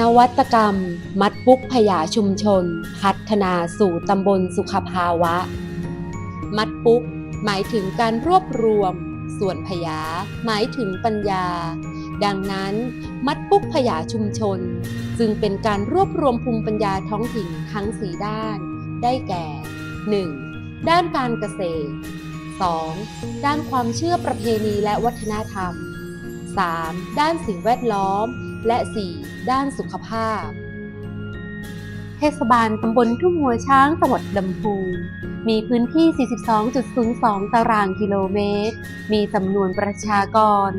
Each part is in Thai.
นวัตกรรม มัดปุ๊กพยาชุมชน พัฒนาสู่ตำบลสุขภาวะ มัดปุ๊ก หมายถึงการรวบรวม ส่วนพยา หมายถึงปัญญา ดังนั้น มัดปุ๊กพยาชุมชน จึงเป็นการรวบรวมภูมิปัญญาท้องถิ่นทั้งสีด้าน ได้แก่ 1. ด้านการเกษตร 2. ด้านความเชื่อประเพณีและวัฒนธรรม 3. ด้านสิ่งแวดล้อม และ 4. ด้านสุขภาพ เทศบาลตำบลทุ่งหัวช้างจังหวัดลำพูนมีพื้นที่ 42.02 ตารางกิโลเมตร มีจำนวนประชากร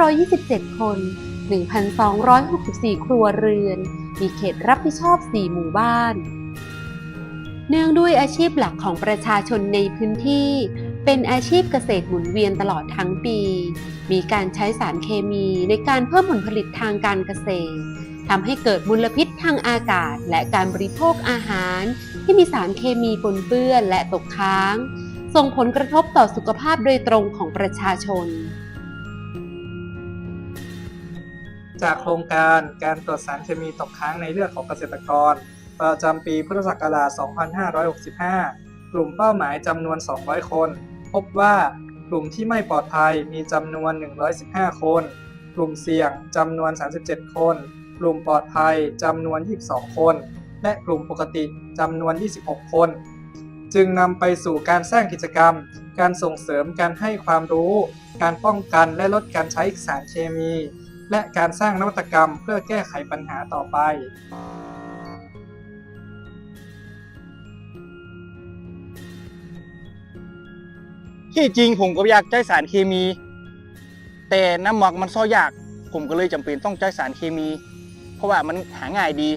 2,527 คน 1,264 ครัวเรือน มีเขตรับผิดชอบ 4 หมู่บ้าน เนื่องด้วยอาชีพหลักของประชาชนในพื้นที่ เป็นอาชีพเกษตรหมุนเวียนตลอดทั้งปี มีการใช้สารเคมีในการเพิ่มผลผลิตทางการเกษตรทำให้เกิดมลพิษทางอากาศ และการบริโภคอาหาร ที่มีสารเคมีปนเปื้อนและตกค้าง ส่งผลกระทบต่อสุขภาพโดยตรงของประชาชน จากโครงการการตรวจสารเคมีตกค้างในเลือดของเกษตรกร ประจำปีพุทธศักราช 2565 กลุ่มเป้าหมายจำนวน 200 คน พบว่ากลุ่มที่ไม่ปลอดภัยมีจำนวน 115 คน กลุ่มเสี่ยงจำนวน 37 คน กลุ่มปลอดภัยจำนวน 22 คน และกลุ่มปกติจำนวน 26 คน จึงนำไปสู่การสร้างกิจกรรม การส่งเสริมการให้ความรู้ การป้องกันและลดการใช้สารเคมี และการสร้างนวัตกรรมเพื่อแก้ไขปัญหาต่อไป ที่จริงผมก็อยากใช้สารเคมี แต่น้ำหมักมันซ่อยาก ผมก็เลยจำเป็นต้องใช้สารเคมี เพราะว่ามันหาง่ายดี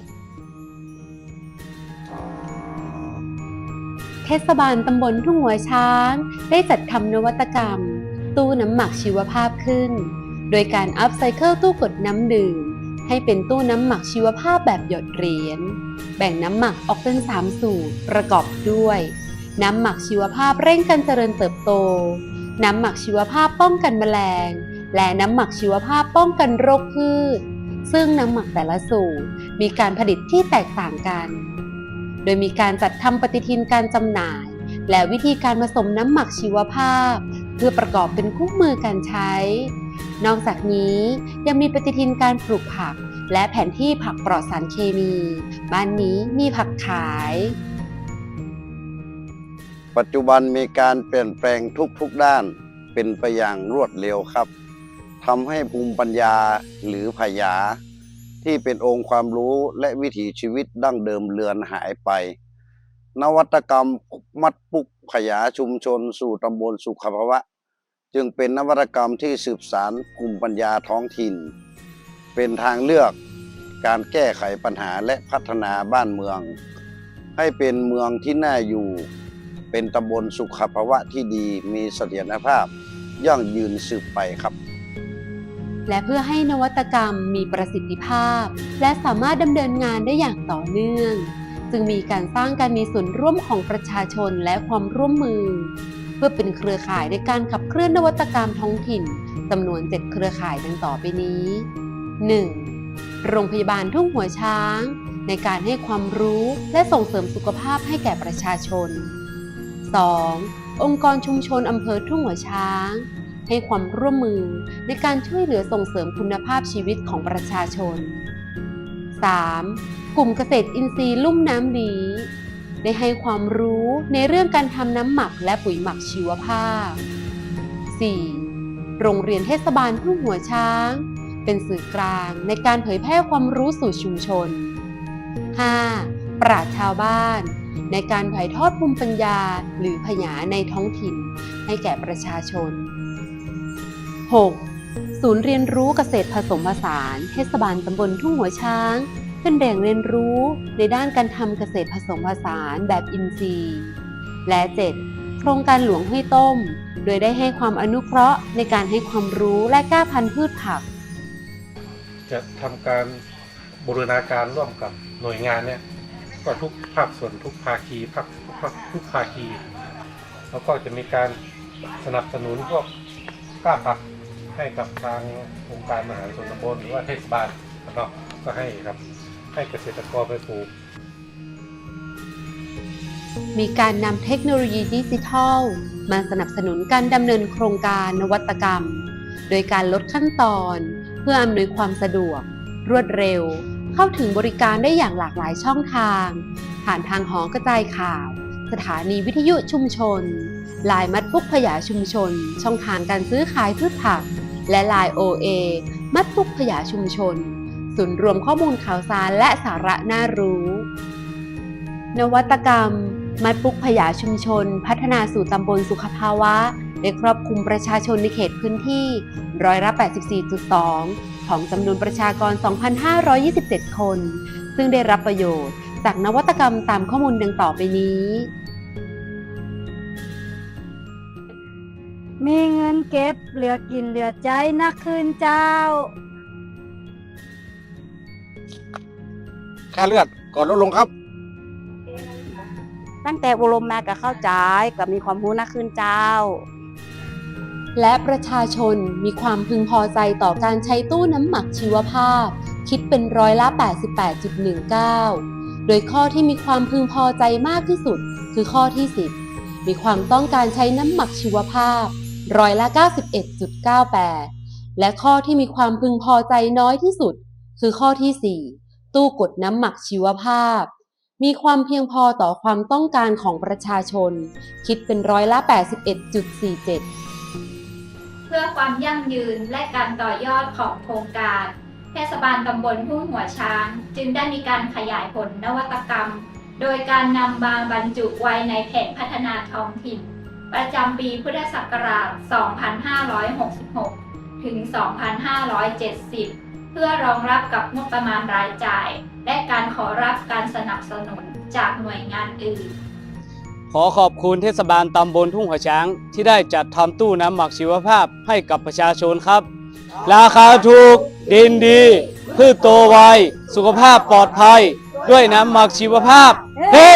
เทศบาลตำบลทุ่งหัวช้าง ได้จัดทำนวัตกรรม ตู้น้ำหมักชีวภาพขึ้น โดยการอัพไซเคิลตู้กดน้ำดื่ม ให้เป็นตู้น้ำหมักชีวภาพแบบหยดเหรียญ แบ่งน้ำหมักออกเป็น 3 สูตรประกอบด้วย น้ำหมักชีวภาพเร่งการเจริญเติบโต น้ำหมักชีวภาพป้องกันแมลง และน้ำหมักชีวภาพป้องกันโรคพืช ซึ่งน้ำหมักแต่ละสูตรมีการผลิตที่แตกต่างกัน โดยมีการจัดทำปฏิทินการจำหน่าย และวิธีการผสมน้ำหมักชีวภาพ เพื่อประกอบเป็นคู่มือการใช้ นอกจากนี้ยังมีปฏิทินการปลูกผัก และแผนที่ผักปลอดสารเคมี บ้านนี้มีผักขาย ปัจจุบันมีการเปลี่ยนแปลงทุกๆด้านเป็นไปอย่างรวดเร็วครับทำให้ภูมิปัญญาหรือพยา ที่เป็นองค์ความรู้และวิถีชีวิตดั้งเดิมเลือนหายไป นวัตกรรมมัดปุกขยาชุมชนสู่ตำบลสุขภาวะ จึงเป็นนวัตกรรมที่สืบสารภูมิปัญญาท้องถิ่น เป็นทางเลือกการแก้ไขปัญหาและพัฒนาบ้านเมือง ให้เป็นเมืองที่น่าอยู่ เป็นตำบลสุขภาวะที่ดีมีเสถียรภาพยั่งยืนสืบไปครับ และเพื่อให้นวัตกรรมมีประสิทธิภาพ และสามารถดำเนินงานได้อย่างต่อเนื่อง จึงมีการสร้างการมีส่วนร่วมของประชาชนและความร่วมมือ เพื่อเป็นเครือข่ายในการขับเคลื่อนนวัตกรรมท้องถิ่นจำนวน 7 เครือข่ายดังต่อไปนี้ 1. โรงพยาบาลทุ่งหัวช้าง ในการให้ความรู้และส่งเสริมสุขภาพให้แก่ประชาชน 2. องค์กรชุมชนอำเภอทุ่งหัวช้าง ให้ความร่วมมือในการช่วยเหลือส่งเสริมคุณภาพชีวิตของประชาชน 3. กลุ่มเกษตรอินทรีย์ลุ่มน้ำดีได้ให้ความรู้ในเรื่องการทำน้ำหมักและปุ๋ยหมักชีวภาพ 4. โรงเรียนเทศบาลทุ่งหัวช้าง เป็นสื่อกลางในการเผยแพร่ความรู้สู่ชุมชน 5. ปราชชาวบ้าน ในการถ่ายทอดภูมิปัญญาหรือพยาในท้องถิ่น ให้แก่ประชาชน 6. ศูนย์เรียนรู้เกษตรผสมผสาน เทศบาลตำบลทุ่งหัวช้าง เป็นแหล่งเรียนรู้ในด้านการทำเกษตรผสมผสานแบบอินทรีย์ และ 7. โครงการหลวงห้วยต้ม โดยได้ให้ความอนุเคราะห์ในการให้ความรู้และกล้าพันธุ์พืชผัก จะทำการบูรณาการร่วมกับหน่วยงานเนี่ย ก็ทุกภาคส่วนทุกภาคีภาคทุกภาคทุกภาคี แล้วก็จะมีการสนับสนุนพวกกล้าผักให้กับทางองค์การมหาส่วนตำบลหรือว่าเทศบาลเนาะก็ให้ครับให้เกษตรกรไปปลูกมีการนำเทคโนโลยีดิจิทัล มาสนับสนุนการดำเนินโครงการนวัตกรรม โดยการลดขั้นตอน เพื่ออำนวยความสะดวก รวดเร็ว เข้าถึงบริการได้อย่างหลากหลายช่องทาง ผ่านทางหอกระจายข่าว สถานีวิทยุชุมชน ลายมัดปุกพยาชุมชน ช่องทางการซื้อขายพืชผัก และลาย OA มัดปุกพยาชุมชน ศูนย์รวมข้อมูลข่าวสารและสาระน่ารู้ นวัตกรรม มัดปุกพยาชุมชน พัฒนาสู่ตำบลสุขภาวะได้ครอบคลุมประชาชนในเขตพื้นที่ร้อยละ84.2 ของจำนวนประชากร 2,527 คน ซึ่งได้รับประโยชน์ จากนวัตกรรมตามข้อมูลดังต่อไปนี้ มีเงินเก็บเหลือกินเหลือใจนักคืนเจ้า ค่าเลือดก่อนลดลงครับ ตั้งแต่อบรมมาก็เข้าใจก็มีความรู้นักคืนเจ้า และประชาชนมีความพึงพอใจต่อการใช้ตู้น้ำหมักชีวภาพ คิดเป็นร้อยละ 88.19 โดยข้อที่มีความพึงพอใจมากที่สุด คือข้อที่ 10 มีความต้องการใช้น้ำหมักชีวภาพร้อยละ 91.98 และข้อที่มีความพึงพอใจน้อยที่สุด คือข้อที่ 4 ตู้กดน้ำหมักชีวภาพ มีความเพียงพอต่อความต้องการของประชาชน คิดเป็นร้อยละ 81.47 เพื่อความยั่งยืนและการต่อยอดของโครงการ เทศบาลตำบลทุ่งหัวช้าง จึงได้มีการขยายผลนวัตกรรม โดยการนำมาบรรจุไว้ในแผนพัฒนาท้องถิ่น ประจำปีพุทธศักราช 2566 ถึง 2570 เพื่อรองรับกับงบประมาณรายจ่าย และการขอรับการสนับสนุนจากหน่วยงานอื่น ขอขอบคุณเทศบาลตำบลทุ่งหัวช้าง ที่ได้จัดทำตู้น้ำหมักชีวภาพให้กับประชาชนครับ ราคาถูก ดินดี พืชโตไว สุขภาพปลอดภัย ด้วยน้ำหมักชีวภาพ เฮ้